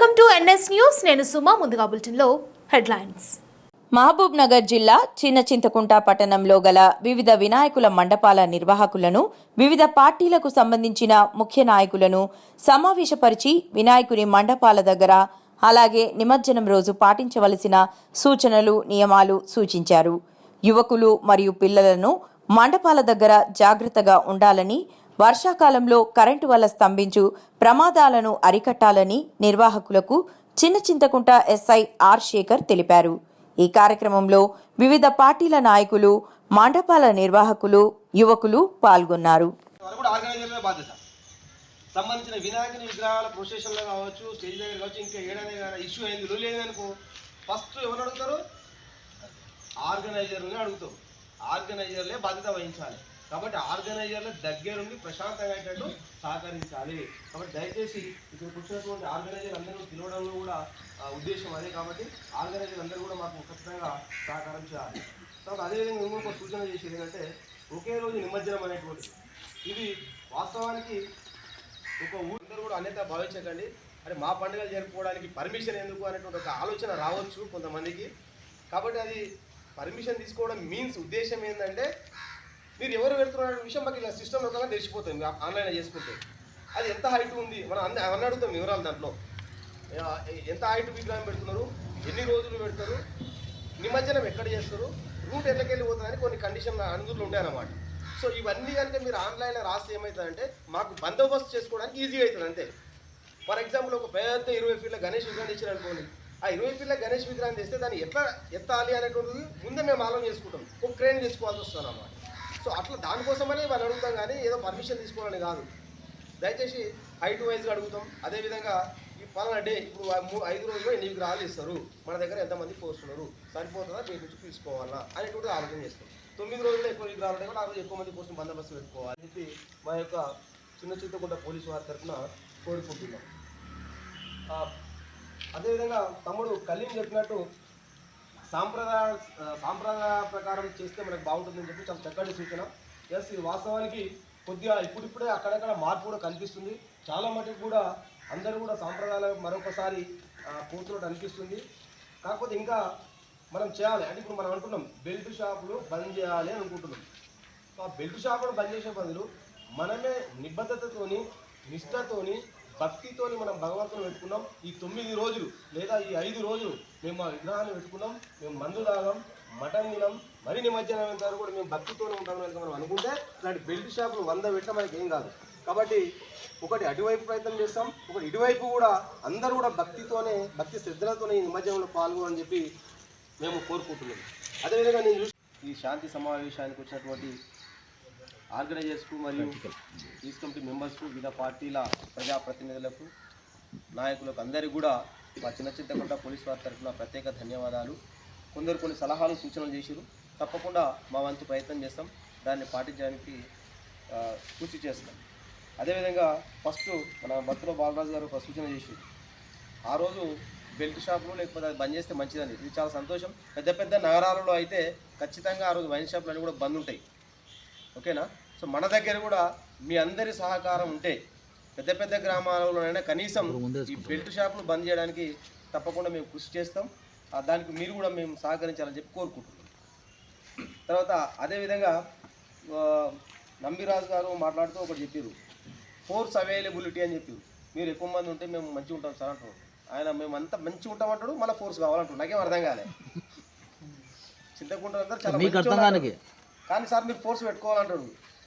Welcome to NS news. నేను సుమా ముందుగా బులెటిన్లో హెడ్లైన్స్. మహబూబ్ నగర్ జిల్లా చిన్న చింతకుంట పట్టణంలో గల వివిధ వినాయకుల మండపాల నిర్వాహకులను వివిధ పార్టీలకు సంబంధించిన ముఖ్య నాయకులను సమావేశపరిచి వినాయకుని మండపాల దగ్గర అలాగే నిమజ్జనం రోజు పాటించవలసిన సూచనలు నియమాలు సూచించారు. యువకులు మరియు పిల్లలను మండపాల దగ్గర జాగ్రత్తగా ఉండాలని వర్షాకాలంలో కరెంటు వల్ల స్తంభించు ప్రమాదాలను అరికట్టాలని నిర్వాహకులకు చిన్న చింతకుంట ఎస్ఐ ఆర్ శేఖర్ తెలిపారు. ఈ కార్యక్రమంలో వివిధ పార్టీల నాయకులు మండపాల నిర్వాహకులు యువకులు పాల్గొన్నారు. సంబంధించిన వినాయకుని విగ్రహాల ప్రొసెషన్లో కావచ్చు స్టేజ్ దగ్గర కావచ్చు ఇంకా ఏడనే కానీ ఇష్యూ అయింది లొల్లి అనుకో. ఫస్ట్ ఎవరు అడుగుతారు? ఆర్గనైజర్ని అడుగుతారు ఆర్గనైజర్లే బాధ్యత వహించాలి. కాబట్టి ఆర్గనైజర్ల దగ్గరుండి ప్రశాంతంగా అయ్యేటట్టు సహకరించాలి. కాబట్టి దయచేసి ఇక్కడ కూర్చున్నటువంటి ఆర్గనైజర్ అందరూ పిలవడంలో కూడా ఉద్దేశం అదే కాబట్టి ఆర్గనైజర్ అందరూ కూడా మాకు ఖచ్చితంగా సహకారం చేయాలి. తర్వాత అదేవిధంగా ఇంకొక సూచన చేసేది ఏంటంటే ఒకే రోజు నిమజ్జనం అనేటువంటిది. ఇది వాస్తవానికి ఒక ఊరందరూ కూడా అన్యత భావించకండి. అంటే మా పండుగలు జరుపుకోవడానికి పర్మిషన్ ఎందుకు అనేటువంటి ఒక ఆలోచన రావచ్చు కొంతమందికి. కాబట్టి అది పర్మిషన్ తీసుకోవడం మీన్స్ ఉద్దేశం ఏంటంటే మీరు ఎవరు పెడుతున్నారు విషయం మాకు ఇలా సిస్టమ్ రకంగా తెలిసిపోతుంది. ఆన్లైన్ చేసుకుంటే. అది ఎంత హైట్ ఉంది? మనం అన్ని అవన్నీ అడుగుతాం వివరాలు దాంట్లో. ఎంత హైట్ విగ్రహం పెడుతున్నారు? ఎన్ని రోజులు పెడతారు? నిమజ్జనం ఎక్కడ చేస్తారు? రూట్ ఎట్లకెళ్ళి పోతుందని కొన్ని కండిషన్ అనుగులు ఉంటాయన్నమాట సో ఇవన్నీ కనుక మీరు ఆన్లైన్లో రాస్తే ఏమవుతుందంటే మాకు బందోబస్తు చేసుకోవడానికి ఈజీ అవుతుంది అంతే. ఫర్ ఎగ్జాంపుల్ ఒక పెద్ద ఇరవై ఫీట్ల గణేష్ విగ్రహం ఇచ్చారు అనుకోండి. ఆ ఇరవై ఫీట్ల గణేష్ విగ్రహం తెస్తే దాన్ని ఎట్లా ఎత్తాలి అనేటువంటిది ముందే మేము ఆలోచన చేసుకుంటాం. ఒక క్రేన్ తీసుకోవాల్సి వస్తుంది అన్నమాట. సో అట్లా దానికోసమనే వాళ్ళు అడుగుతాం కానీ ఏదో పర్మిషన్ తీసుకోవాలని కాదు. దయచేసి హైట్ వైజ్గా అడుగుతాం. అదేవిధంగా ఈ పలానా డే ఇప్పుడు ఐదు రోజుల్లో నీకు విగ్రహాలు ఇస్తారు. మన దగ్గర ఎంతమంది పోస్తున్నారు సరిపోతుందా? మీ నుంచి తీసుకోవాలా? అనేటువంటి ఆలోచన చేస్తాం. తొమ్మిది రోజుల్లో ఎక్కువ విగ్రహాలు ఉంటాయి కూడా ఆ రోజు ఎక్కువ మంది కోసం బందోబస్తు పెట్టుకోవాలి అని చెప్పి మా యొక్క చిన్న చింతకుంట పోలీసు వారి తరఫున కోరుకుంటున్నాం. అదేవిధంగా తమ్ముడు కలీం చెప్పినట్టు సాంప్రదాయ సాంప్రదాయ ప్రకారం చేస్తే మనకు బాగుంటుందని చెప్పి చాలా చక్కటి సూచన. ఎస్ ఇది వాస్తవానికి కొద్దిగా ఇప్పుడిప్పుడే అక్కడక్కడ మార్పు కూడా కనిపిస్తుంది. చాలా మటుకు కూడా అందరూ కూడా సాంప్రదాయాలు మరొకసారి కూర్చున్నట్టు పోతున్నట్టు అనిపిస్తుంది. కాకపోతే ఇంకా మనం చేయాలి. అంటే ఇప్పుడు మనం అనుకుంటున్నాం బెల్ట్ షాపులు బంద్ చేయాలి అని అనుకుంటున్నాం. ఆ బెల్ట్ షాపులు బంద్ చేసే బదులు మనమే నిబద్ధతతోని నిష్ఠతోని భక్తితోని మనం భగవంతుని పెట్టుకున్నాం. ఈ తొమ్మిది రోజులు లేదా ఈ ఐదు రోజులు మేము మా విగ్రహాన్ని పెట్టుకున్నాం. మేము మందు తాగాం మటన్ తినం మరి నిమజ్జనం ఎంత కూడా మేము భక్తితోనే ఉంటాం కనుక మనం అనుకుంటే ఇలాంటి బెల్ట్ షాపులు వంద పెట్టడం మనకి ఏం కాదు. కాబట్టి ఒకటి అటువైపు ప్రయత్నం చేస్తాం. ఒకటి ఇటువైపు కూడా అందరూ కూడా భక్తితోనే భక్తి శ్రద్ధలతోనే ఈ నిమజ్జనంలో పాల్గొనని చెప్పి మేము కోరుకుంటున్నాం. అదేవిధంగా నేను చూసి ఈ శాంతి సమావేశానికి వచ్చినటువంటి ఆర్గనైజర్స్కు మరియు పీస్ కమిటీ మెంబర్స్కు వివిధ పార్టీల ప్రజాప్రతినిధులకు నాయకులకు అందరికీ కూడా మా చిన్న చింతకుంట పోలీస్ వారి తరఫున ప్రత్యేక ధన్యవాదాలు. కొందరు కొన్ని సలహాలు సూచనలు చేశారు తప్పకుండా మా వంతు ప్రయత్నం చేస్తాం. దాన్ని పాటించడానికి కృషి చేస్తాం. అదేవిధంగా ఫస్ట్ మన భక్తుల బాలరాజు గారు ఒక సూచన చేశారు ఆ రోజు బెల్ట్ షాపులు లేకపోతే అది బంద్ చేస్తే మంచిదని. ఇది చాలా సంతోషం. పెద్ద పెద్ద నగరాలలో అయితే ఖచ్చితంగా ఆ రోజు వైన్ షాపులు అన్నీ కూడా బంద్ ఉంటాయి. ఓకేనా? సో మన దగ్గర కూడా మీ అందరి సహకారం ఉంటే పెద్ద పెద్ద గ్రామాలలోనైనా కనీసం ఈ బెల్ట్ షాపులు బంద్ చేయడానికి తప్పకుండా మేము కృషి చేస్తాం. దానికి మీరు కూడా మేము సహకరించాలని చెప్పి కోరుకుంటున్నాం. తర్వాత అదేవిధంగా నంబిరాజు గారు మాట్లాడుతూ ఒకటి చెప్పారు ఫోర్స్ అవైలబిలిటీ అని చెప్పారు మీరు ఎక్కువ మంది ఉంటే మేము మంచిగా ఉంటాం సార్ అంటున్నాడు ఆయన మేము అంతా మంచిగా ఉంటామంటాడు మళ్ళీ ఫోర్స్ కావాలంటాడు నాకేం అర్థం కాలే. చింతకుంటారు అందరూ చాలా కానీ సార్ మీరు ఫోర్స్ పెట్టుకోవాలంటాడు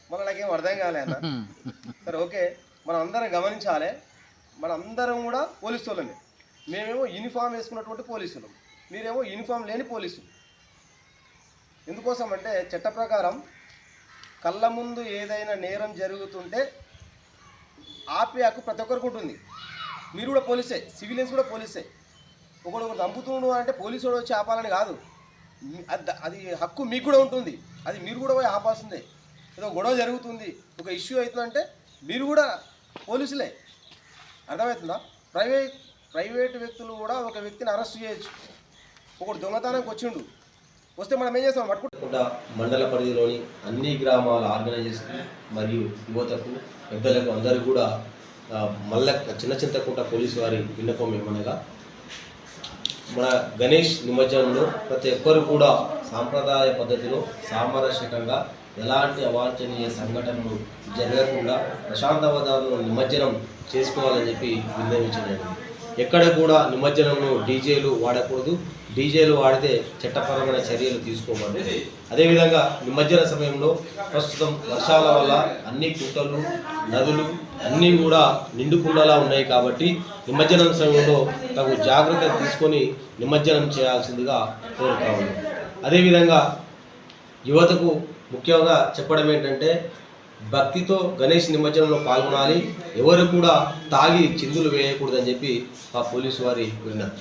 మళ్ళీ నాకేం అర్థం కాలే అన్న. సరే ఓకే. మనం అందరం గమనించాలి. మన అందరం కూడా పోలీసు వాళ్ళమే. మేమేమో యూనిఫామ్ వేసుకున్నటువంటి పోలీసులు మీరేమో యూనిఫామ్ లేని పోలీసులు ఎందుకోసం అంటే చట్ట ప్రకారం కళ్ళ ముందు ఏదైనా నేరం జరుగుతుంటే ఆపే హక్కు ప్రతి ఒక్కరికి ఉంటుంది. మీరు కూడా పోలీసే సివిలియన్స్ కూడా పోలీసే. ఒకడు ఒకరు చంపుతుండు అంటే పోలీసు వచ్చి ఆపాలని కాదు. అది హక్కు మీకు కూడా ఉంటుంది. అది మీరు కూడా పోయి ఆపాల్సిందే. ఏదో గొడవ జరుగుతుంది. ఒక ఇష్యూ అవుతుందంటే మీరు కూడా పోలీసులే. అర్థమవుతుందా? ప్రైవేట్ ప్రైవేట్ వ్యక్తులు కూడా ఒక వ్యక్తిని అరెస్ట్ చేయొచ్చు. ఒకడు దొంగతనానికి వచ్చిండు. వస్తే మనం ఏం చేస్తాం? పట్టుకుంటాం. మండల పరిధిలోని అన్ని గ్రామాల ఆర్గనైజేషన్ మరియు యువతకు పెద్దలకు అందరూ కూడా మళ్ళా చిన్న చింతకుంట పోలీసు వారి విన్నపం ఏమనగా మన గణేష్ నిమజ్జనంలో ప్రతి ఒక్కరు కూడా సాంప్రదాయ పద్ధతిలో సామరస్యకంగా ఎలాంటి అవాంఛనీయ సంఘటనలు జరగకుండా ప్రశాంతవాదాలను నిమజ్జనం చేసుకోవాలని చెప్పి విన్నవించినది ఎక్కడ కూడా నిమజ్జనంలో డీజేలు వాడకూడదు. డీజేలు వాడితే చట్టపరమైన చర్యలు తీసుకోవాలి అదేవిధంగా నిమజ్జన సమయంలో ప్రస్తుతం వర్షాల వల్ల అన్ని కుట్టలు నదులు అన్నీ కూడా నిండుకుండలా ఉన్నాయి కాబట్టి నిమజ్జనం సమయంలో తగు జాగ్రత్తలు తీసుకొని నిమజ్జనం చేయాల్సిందిగా కోరుతా ఉన్నాం. అదేవిధంగా యువతకు ముఖ్యంగా చెప్పడం ఏంటంటే భక్తితో గణేష్ నిమజ్జనంలో పాల్గొనాలి ఎవరు కూడా తాగి చిందులు వేయకూడదని చెప్పి మా పోలీసు వారి విన్నారు